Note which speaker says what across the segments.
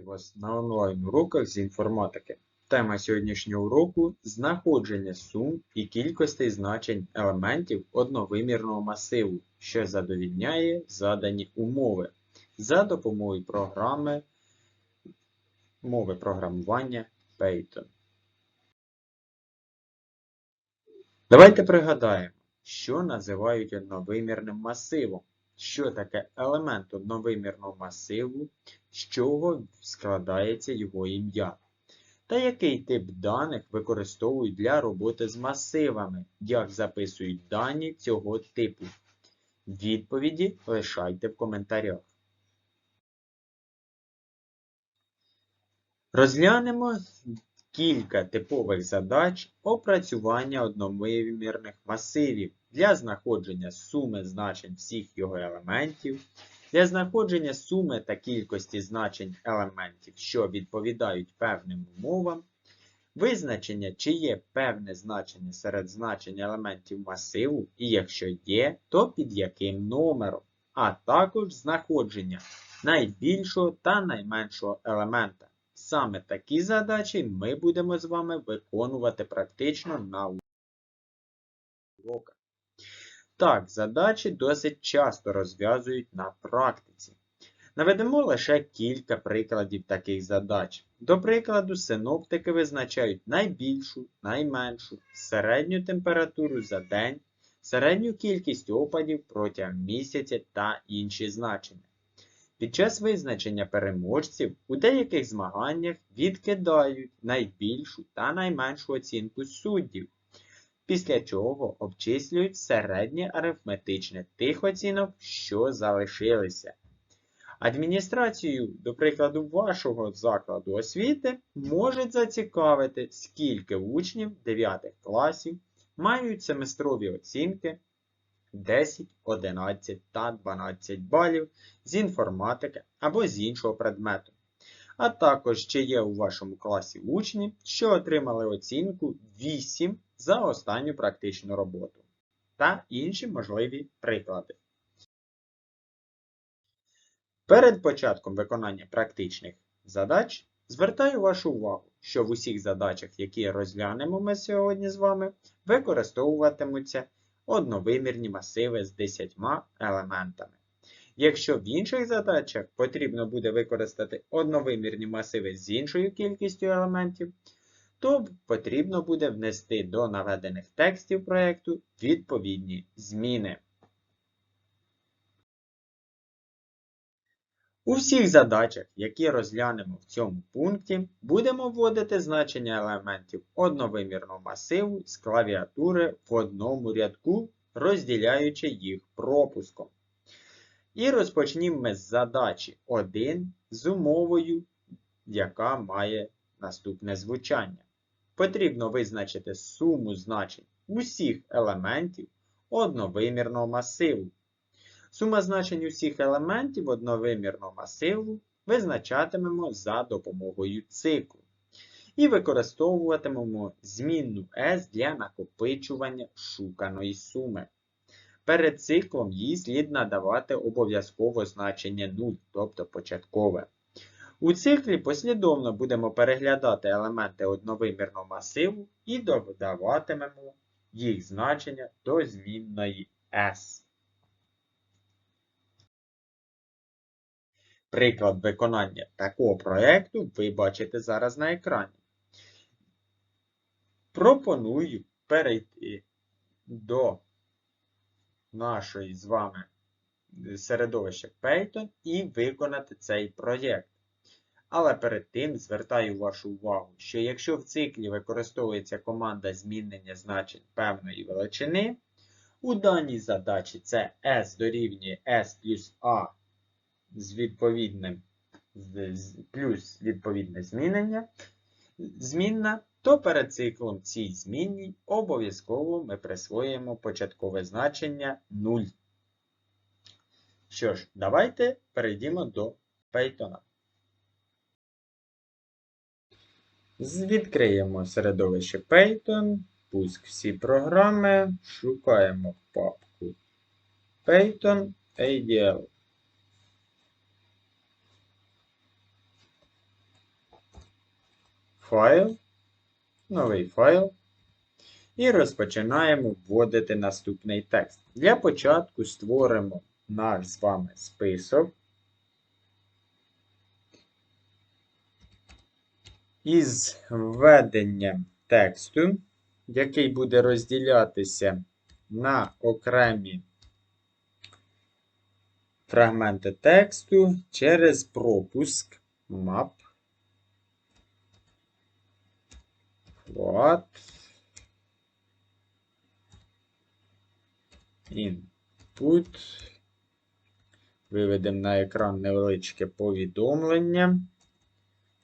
Speaker 1: Вітаю вас на онлайн уроках з інформатики. Тема сьогоднішнього уроку знаходження сум і кількостей значень елементів одновимірного масиву, що задовільняє задані умови за допомогою програми мови програмування Python. Давайте пригадаємо, що називають одновимірним масивом. Що таке елемент одновимірного масиву, з чого складається його ім'я? Та який тип даних використовують для роботи з масивами, як записують дані цього типу? Відповіді лишайте в коментарях. Розглянемо кілька типових задач опрацювання одновимірних масивів для знаходження суми значень всіх його елементів, для знаходження суми та кількості значень елементів, що відповідають певним умовам, визначення, чи є певне значення серед значень елементів масиву, і якщо є, то під яким номером, а також знаходження найбільшого та найменшого елемента. Саме такі задачі ми будемо з вами виконувати практично на уроках. Так, задачі досить часто розв'язують на практиці. Наведемо лише кілька прикладів таких задач. До прикладу, синоптики визначають найбільшу, найменшу, середню температуру за день, середню кількість опадів протягом місяця та інші значення. Під час визначення переможців у деяких змаганнях відкидають найбільшу та найменшу оцінку суддів, після чого обчислюють середнє арифметичне тих оцінок, що залишилися. Адміністрацію, до прикладу, вашого закладу освіти можуть зацікавити, скільки учнів 9 класів мають семестрові оцінки 10, 11 та 12 балів з інформатики або з іншого предмету. А також чи є у вашому класі учні, що отримали оцінку 8 за останню практичну роботу. Та інші можливі приклади. Перед початком виконання практичних задач звертаю вашу увагу, що в усіх задачах, які розглянемо ми сьогодні з вами, використовуватимуться одновимірні масиви з 10 елементами. Якщо в інших задачах потрібно буде використати одновимірні масиви з іншою кількістю елементів, то потрібно буде внести до наведених текстів проєкту відповідні зміни. У всіх задачах, які розглянемо в цьому пункті, будемо вводити значення елементів одновимірного масиву з клавіатури в одному рядку, розділяючи їх пропуском. І розпочнімо ми з задачі 1 з умовою, яка має наступне звучання. Потрібно визначити суму значень усіх елементів одновимірного масиву. Сума значень усіх елементів одновимірного масиву визначатимемо за допомогою циклу. І використовуватимемо змінну S для накопичування шуканої суми. Перед циклом їй слід надавати обов'язково значення 0, тобто початкове. У циклі послідовно будемо переглядати елементи одновимірного масиву і додаватимемо їх значення до змінної S. Приклад виконання такого проєкту ви бачите зараз на екрані. Пропоную перейти до нашої з вами середовища Python і виконати цей проєкт. Але перед тим звертаю вашу увагу, що якщо в циклі використовується команда змінення значень певної величини, у даній задачі це S дорівнює S плюс A з відповідним плюс відповідне змінення, змінна, то перед циклом цій змінній обов'язково ми присвоїмо початкове значення 0. Що ж, давайте перейдемо до Python. Відкриємо середовище Python, пуск всі програми, шукаємо папку Python ADL. файл, новий файл. І розпочинаємо вводити наступний текст. Для початку створимо наш з вами список. Із введенням тексту, який буде розділятися на окремі фрагменти тексту через пропуск map float input. Виведемо на екран невеличке повідомлення,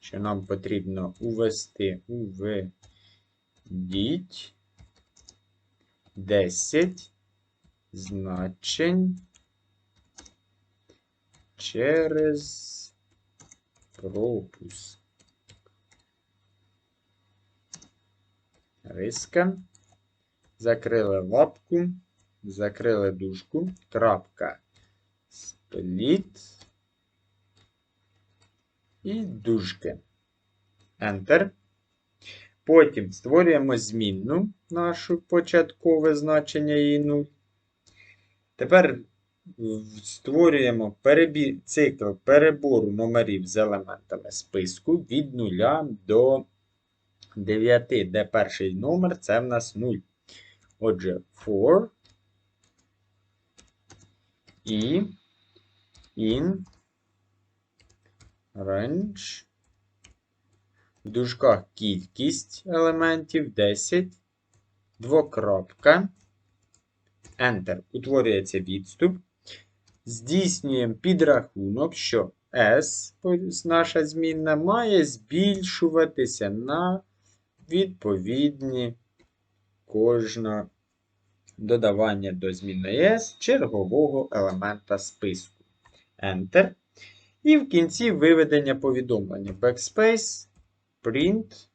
Speaker 1: що нам потрібно увести уведіть 10 значень через пропуск. Риска. Закрили лапку, закрили дужку, крапка, спліт і дужки. Enter. Потім створюємо змінну нашу початкове значення її 0. Тепер створюємо перебі... цикл перебору номерів з елементами списку від 0 до 9, де перший номер це в нас 0. Отже, for і in range. В дужках кількість елементів 10, двокрапка, Enter. Утворюється відступ. Здійснюємо підрахунок, що S, наша змінна, має збільшуватися на відповідні кожне додавання до змінної S чергового елемента списку. Enter. І в кінці виведення повідомлення Backspace, Print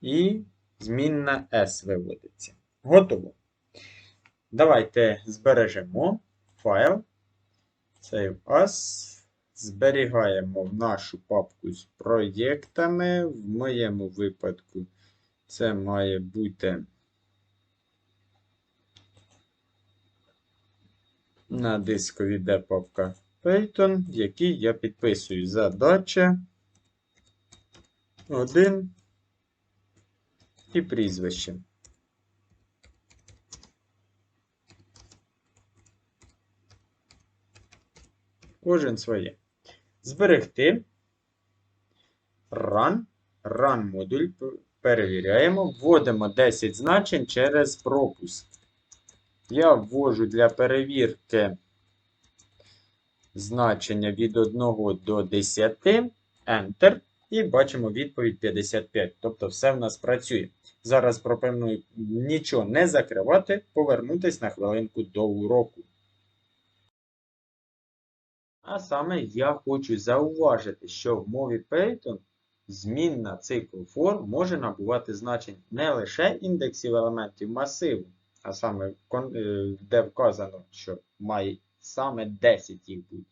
Speaker 1: і змінна S виводиться. Готово. Давайте збережемо файл. Save As. Зберігаємо в нашу папку з проєктами. В моєму випадку це має бути на дискові де папка Python, в якій я підписую задача 1 і прізвище. Кожен своє. Зберегти. Run. Run модуль. Перевіряємо. Вводимо 10 значень через пропуск. Я ввожу для перевірки значення від 1 до 10. Enter. І бачимо відповідь 55. Тобто все в нас працює. Зараз пропоную нічого не закривати, повернутися на хвилинку до уроку. А саме я хочу зауважити, що в мові Python змінна цикл форм може набувати значень не лише індексів елементів масиву, а саме де вказано, що має саме 10 їх бути,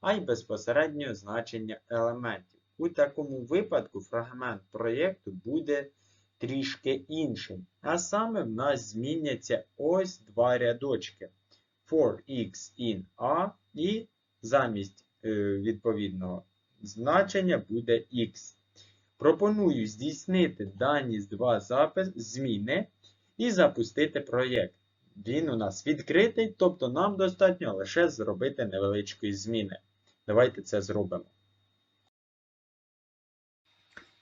Speaker 1: а й безпосередньо значення елементів. У такому випадку фрагмент проєкту буде трішки іншим. А саме в нас зміняться ось два рядочки. For x in A і замість е, відповідного значення буде x. Пропоную здійснити дані з два запис, зміни і запустити проєкт. Він у нас відкритий, тобто нам достатньо лише зробити невеличкі зміни. Давайте це зробимо.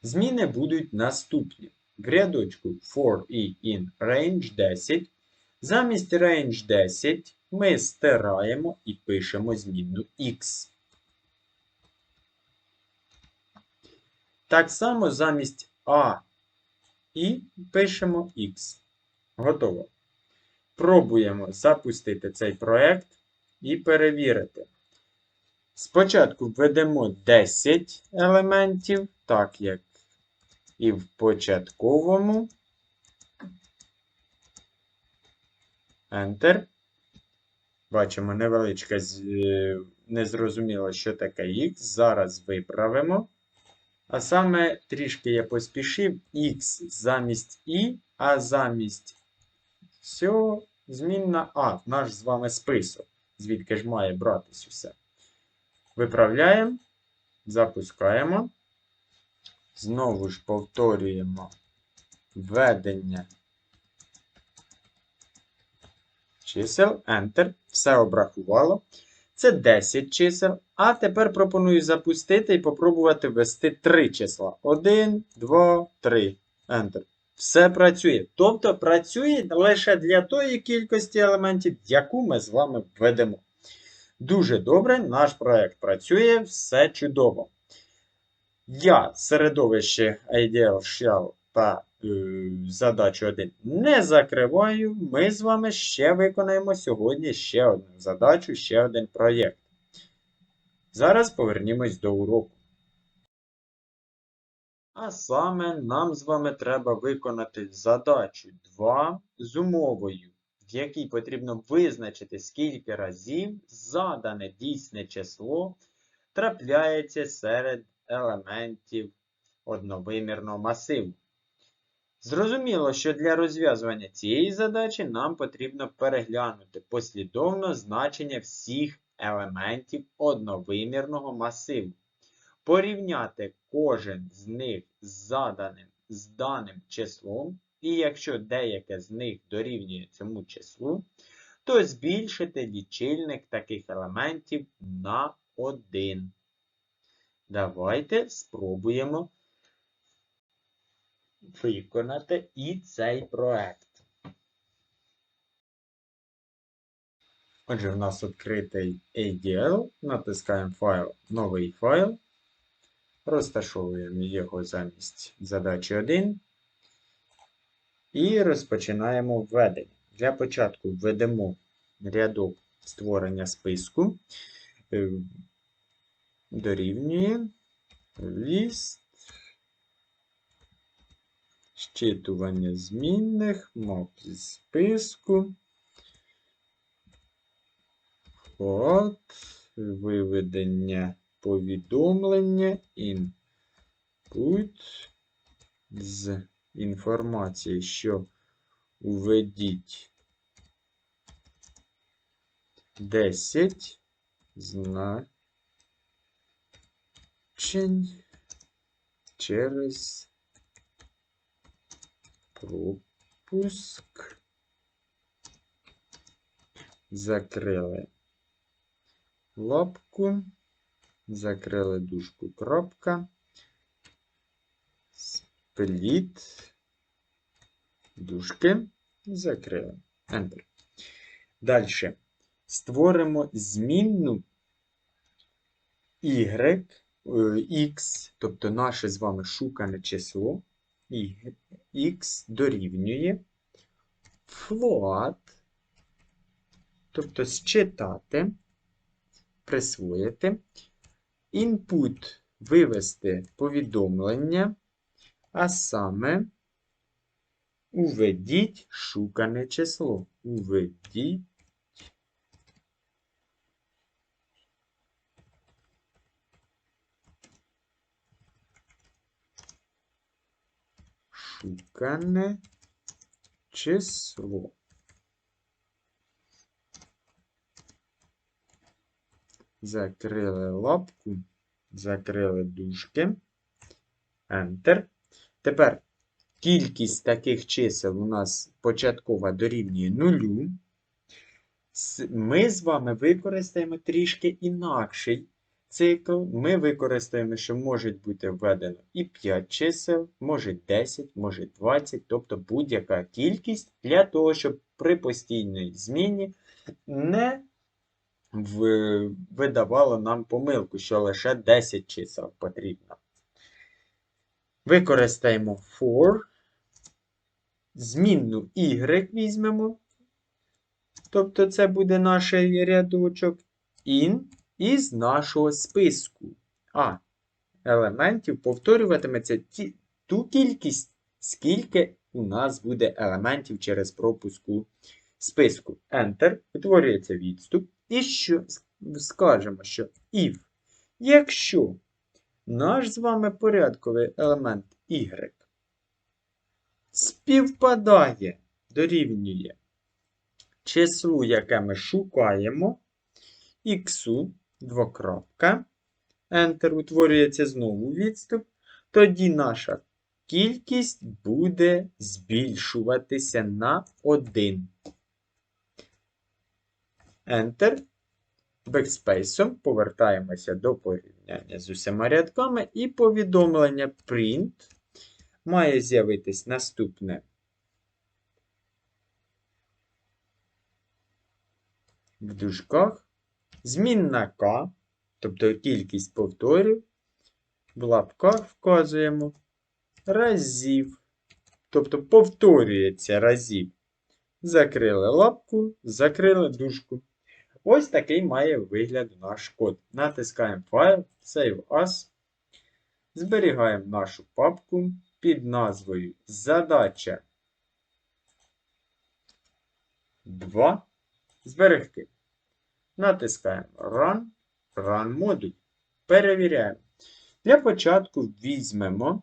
Speaker 1: Зміни будуть наступні. В рядочку for і in range 10. Замість range 10 ми стираємо і пишемо змінну x. Так само замість A і пишемо X. Готово. Пробуємо запустити цей проект і перевірити. Спочатку введемо 10 елементів, так як і в початковому. Enter. Бачимо невеличке незрозуміло, що таке X. Зараз виправимо. А саме трішки я поспішив X замість І, а замість всього змінна А, наш з вами список, звідки ж має братись усе. Виправляємо, запускаємо. Знову ж повторюємо введення чисел, Enter, все обрахувало. Це 10 чисел. А тепер пропоную запустити і попробувати ввести 3 числа. 1, 2, 3. Enter. Все працює. Тобто працює лише для тої кількості елементів, яку ми з вами введемо. Дуже добре, наш проект працює, все чудово. Я середовище IDL Shell та е, задачу 1 не закриваю. Ми з вами ще виконаємо сьогодні ще одну задачу, ще один проєкт. Зараз повернімось до уроку. А саме нам з вами треба виконати задачу 2 з умовою, в якій потрібно визначити, скільки разів задане дійсне число трапляється серед елементів одновимірного масиву. Зрозуміло, що для розв'язування цієї задачі нам потрібно переглянути послідовно значення всіх елементів одновимірного масиву, порівняти кожен з них з заданим з даним числом, і якщо деяке з них дорівнює цьому числу, то збільшити лічильник таких елементів на 1. Давайте спробуємо виконати і цей проект. Отже, в нас відкритий ADL, натискаємо файл, новий файл, розташовуємо його замість задачі 1 і розпочинаємо введення. Для початку введемо рядок створення списку, е, дорівнює list Щитування змінних, мап зі списку, вход, виведення повідомлення, input з інформації, що уведіть 10 значень через пропуск. Закрили лапку, закрили дужку. Крапка, спліт, дужки, закрили. Enter. Далі створимо змінну y, x, тобто наше з вами шукане число. І x дорівнює float, тобто считати, присвоїти, input вивести повідомлення, а саме уведіть шукане число. Уведіть шукане число. Закрили лапку, закрили дужки. Enter. Тепер кількість таких чисел у нас початкова дорівнює нулю. Ми з вами використаємо трішки інакший цикл ми використаємо, що може бути введено і 5 чисел, може 10, може 20, тобто будь-яка кількість для того, щоб при постійній зміні не видавало нам помилку, що лише 10 чисел потрібно. Використаємо for. Змінну y візьмемо. Тобто це буде наш рядочок in із нашого списку. А елементів повторюватиметься ті, ту кількість, скільки у нас буде елементів через пропуску списку. Enter, утворюється відступ. І що скажемо, що if, якщо наш з вами порядковий елемент y співпадає, дорівнює числу, яке ми шукаємо, х, двокрапка, Enter, утворюється знову відступ, тоді наша кількість буде збільшуватися на 1. Enter. Бекспейсом повертаємося до порівняння з усіма рядками, і повідомлення print має з'явитись наступне. В дужках змінна k, тобто кількість повторів, в лапках вказуємо разів, тобто повторюється разів. Закрили лапку, закрили дужку. Ось такий має вигляд наш код. Натискаємо файл, Save As. Зберігаємо нашу папку під назвою Задача 2. Зберегти. Натискаємо Run, Run модуль. Перевіряємо. Для початку візьмемо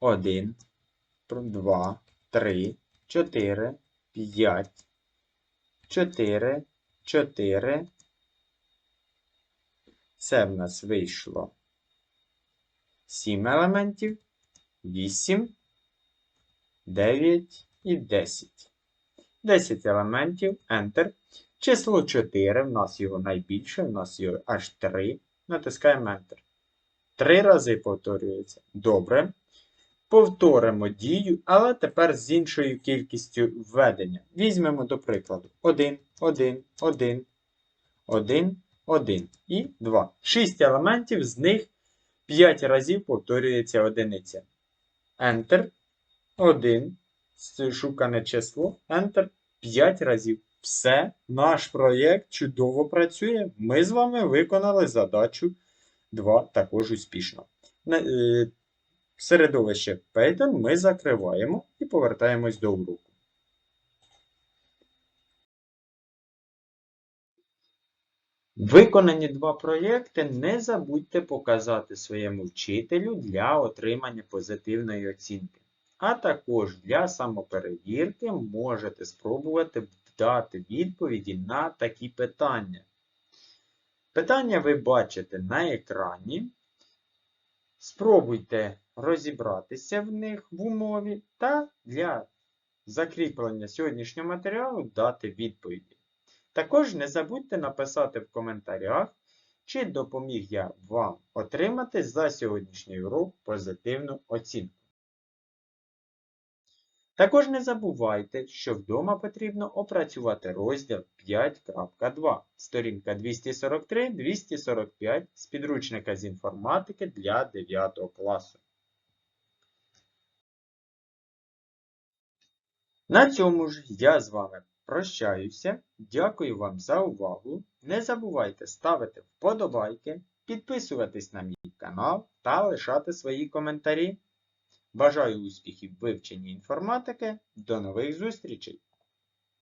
Speaker 1: 1, 2, 3, 4, 5, 4, 4. Це в нас вийшло 7 елементів, 8, 9 і 10. 10 елементів, Enter. Число 4, в нас його найбільше, в нас його аж 3. Натискаємо Enter. 3 рази повторюється. Добре. Повторимо дію, але тепер з іншою кількістю введення. Візьмемо, до прикладу, 1, 1, 1, 1, 1 і 2. 6 елементів, з них 5 разів повторюється одиниця. Enter. 1. Шукане число. Enter. 5 разів. Все, наш проєкт чудово працює. Ми з вами виконали задачу 2 також успішно. Середовище Python ми закриваємо і повертаємось до уроку. Виконані два проєкти не забудьте показати своєму вчителю для отримання позитивної оцінки. А також для самоперевірки можете спробувати дати відповіді на такі питання. Питання ви бачите на екрані. Спробуйте розібратися в них в умові та для закріплення сьогоднішнього матеріалу дати відповіді. Також не забудьте написати в коментарях, чи допоміг я вам отримати за сьогоднішній урок позитивну оцінку. Також не забувайте, що вдома потрібно опрацювати розділ 5.2, сторінка 243-245 з підручника з інформатики для 9 класу. На цьому ж я з вами прощаюся. Дякую вам за увагу. Не забувайте ставити вподобайки, підписуватись на мій канал та лишати свої коментарі. Бажаю успіхів вивченні інформатики. До нових зустрічей!